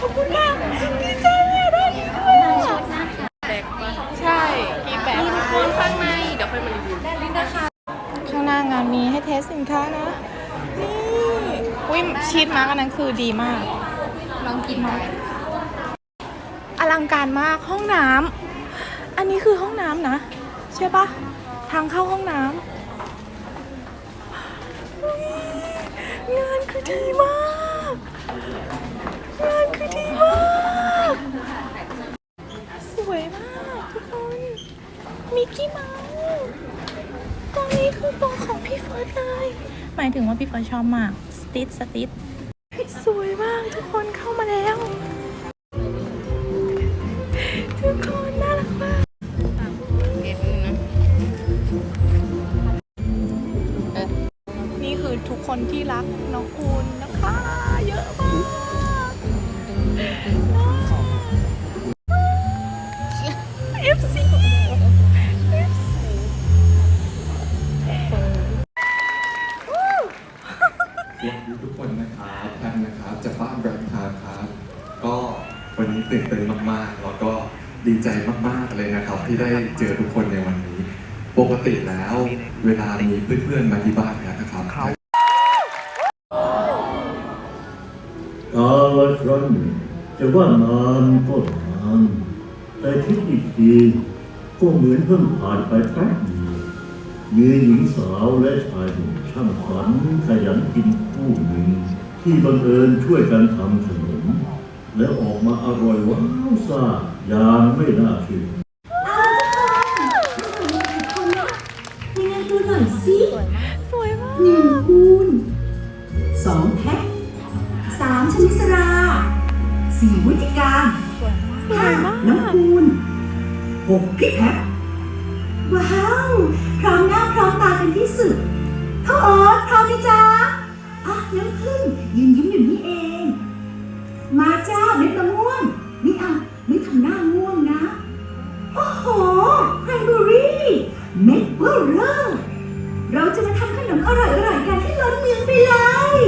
ขอบคุณมากดีใจอะได้ดีด้วยอะใช่กีแบกมีทุกคนข้างใน เดี๋ยวค่อยมารีวิวลิงนะคะข้างหน้างานมีให้เทสสินค้านะ นี่อุ้ยชีสมาร์กอันนั้นคือดีมาก ลองกินได้อลังการมากห้องน้ำอันนี้คือห้องน้ำนะ ใช่ปะ ทางเข้าห้องน้ำงานคือดีมาก งานคือดีมาก สวยมากทุกคน มิกกี้เมาส์ตรงนี้คือตรงของพี่เฟิร์สเลย หมายถึงว่าพี่เฟิร์สชอบมาก สติทสติทสวยมากทุกคนเข้ามาแล้ว ทุกคนที่รักน้องคูณนะคะ เยอะมากเอฟซีสวัสดีทุกคนนะครับแพนนะครับจากบ้านแบรนด์ทางครับ ก็วันนี้ตื่นเต้นมากๆ แล้วก็ดีใจมากๆเลยนะครับ ที่ได้เจอทุกคนในวันนี้ ปกติแล้วเวลามีเพื่อนๆมาที่บ้านนะครับ กาลครั้งหนึ่งจะว่านานก็นานแต่คิดอีกทีก็เหมือนเพิ่งผ่านไปแป๊บเดียวมีหญิงสาวและชายหนุ่มช่างฝันขยันกินคู่หนึ่งที่บังเอิญช่วยกันทำขนม และออกมาอร่อยว้าวซ่าอย่างไม่น่าเชื่อยังไงดูหน่อยสิสวยมากหนึ่งคูณสองแพ็ค สามชนิสราสี่วิธีการสวยมากน้ำคูณหกพี่แพ็คว้าว พร้อมหน้าพร้อมตากันที่สุดข้าวโอ๊ตพร้อมไหมจ๊ะอะน้ำพึ่งยืนยิ้มอยู่นี่เอง มาจ้าเม็ดมะม่วงนี่อะไม่ทำหน้าง่วงนะ โอ้โหแครนเบอรี่เม็ดเบอร์เรอร์เราจะมาทำขนมอร่อยๆกันให้ล้นเมืองไปเลย